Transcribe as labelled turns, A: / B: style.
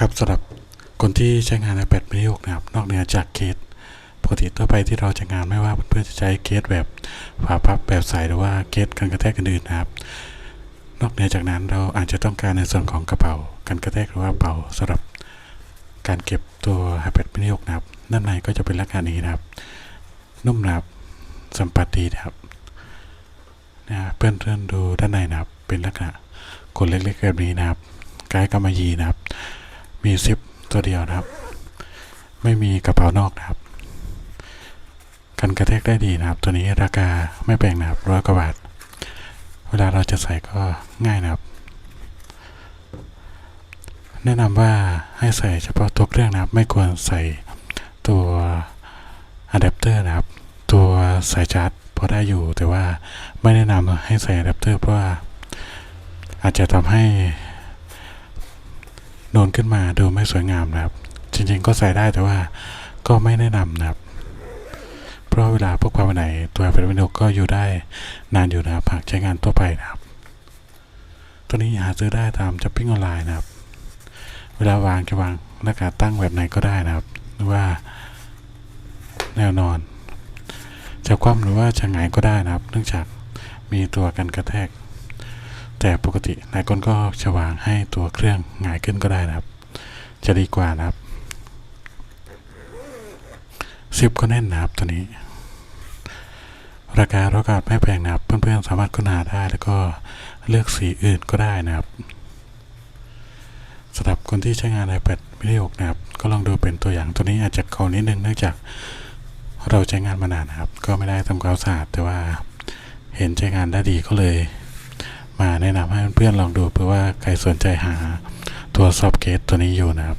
A: ครับสำหรับคนที่ใช้งาน iPad mini 6นะครับ นอกเหนือจากเคสปกติทั่วไปที่เราใช้งานไม่ว่าเพื่อนๆจะใช้เคสแบบฝาพับแบบใสหรือว่าเคสกันกระแทกอื่นนะครับ นอกเหนือจากนั้นเราอาจจะต้องการในส่วนของกระเป๋ากันกระแทกหรือว่าเป๋าสำหรับการเก็บตัว iPad mini 6นะครับด้านในก็จะเป็นลักษณะนี้นะครับ นุ่มนะครับสัมผัสดีนะครับนะเพื่อนๆดูด้านในนะครับ เป็นลักษณะขนเล็กๆแบบนี้นะครับคล้ายกำมะยีนะครับ มีซิปตัวเดียวนะครับ ไม่มีกระเป๋านอกนะครับ กันกระแทกได้ดีนะครับ ตัวนี้ราคาไม่แพงนะครับร้อยกว่าบาท เวลาเราจะใส่ก็ง่ายนะครับ แนะนำว่าให้ใส่เฉพาะตัวเครื่องนะครับ ไม่ควรใส่ตัวอะแดปเตอร์นะครับ ตัวสายชาร์จพอได้อยู่แต่ว่าไม่แนะนำให้ใส่อะแดปเตอร์เพราะว่าอาจจะทำให้ โดนขึ้นมาดูไม่สวยงามนะครับ จริงๆก็ใส่ได้แต่ว่าก็ไม่แนะนำนะครับ เพราะเวลาพวกพาไปไหนตัวเป็นวินโดก็อยู่ได้นานอยู่นะครับหากใช้งานทั่วไปนะครับ ตัวนี้หาซื้อได้ตามช้อปปิ้งออนไลน์นะครับ เวลาวางจะวางหน้ากากตั้งแบบไหนก็ได้นะครับ หรือว่าแนวนอนจะคว่ำหรือว่าจะหงายก็ได้นะครับ เนื่องจากมีตัวกันกระแทก แต่ปกติหลายคนก็จะวางให้ตัวเครื่องหงายขึ้นก็ได้นะครับ จะดีกว่านะครับซิปก็แน่นนะครับตัวนี้ ราคาราคาไม่แพงนะครับ เพื่อนๆสามารถค้นหาได้แล้วก็เลือกสีอื่นก็ได้นะครับสำหรับคนที่ใช้งาน iPad mini 6นะครับ ก็ลองดูเป็นตัวอย่างตัวนี้อาจจะเขานิดนึงเนื่องจากเราใช้งานมานานนะครับ ก็ไม่ได้ทำความสะอาดแต่ว่าเห็นใช้งานได้ดีก็เลย มาแนะนำให้เพื่อนๆลองดูเพื่อว่าใครสนใจหาตัวซอฟต์เกตตัวนี้อยู่นะครับ